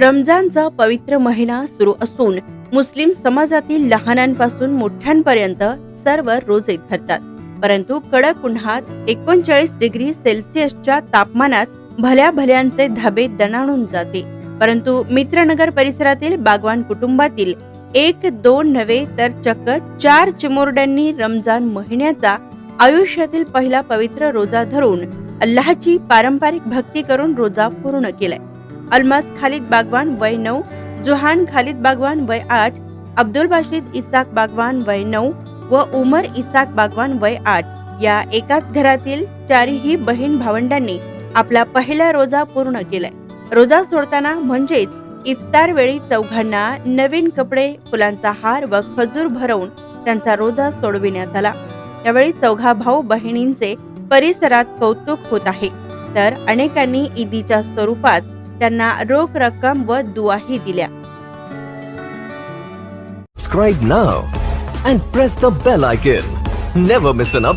रमजानचा पवित्र महिना सुरू असून मुस्लिम समाजातील लहानांपासून मोठ्यांपर्यंत सर्व रोजे धरतात. परंतु कडक उन्हात एकोणचाळीस डिग्री सेल्सिअसच्या तापमानात भल्या भल्यांचे धाबे दणाणून जाते. परंतु मित्रनगर परिसरातील बागवान कुटुंबातील एक दोन नव्हे तर चक्क चार चिमुरड्यांनी रमजान महिन्याचा आयुष्यातील पहिला पवित्र रोजा धरून अल्लाहची पारंपरिक भक्ती करून रोजा पूर्ण केलाय. अल्मास खालिद बागवान वय नऊ जुहान खालिद बागवान वय आठ अब्दुल बाशिद इसाक बागवान वय नऊ व उमर इसाक बागवान वय आठ या एकाच घरातील चारही बहीण भावंडांनी आपला पहिला रोजा पूर्ण केलाय. रोजा सोडताना म्हणजेच इफ्तार वेळी चौघांना नवीन कपडे फुलांचा हार व खजूर भरवून त्यांचा रोजा सोडविण्यात आला. यावेळी चौघा भाऊ बहिणींचे परिसरात कौतुक होत आहे. तर अनेकांनी ईदीच्या स्वरूपात त्यांना रोख रक्कम व दुआही दिल्या Subscribe now and press the bell icon. Never miss an update.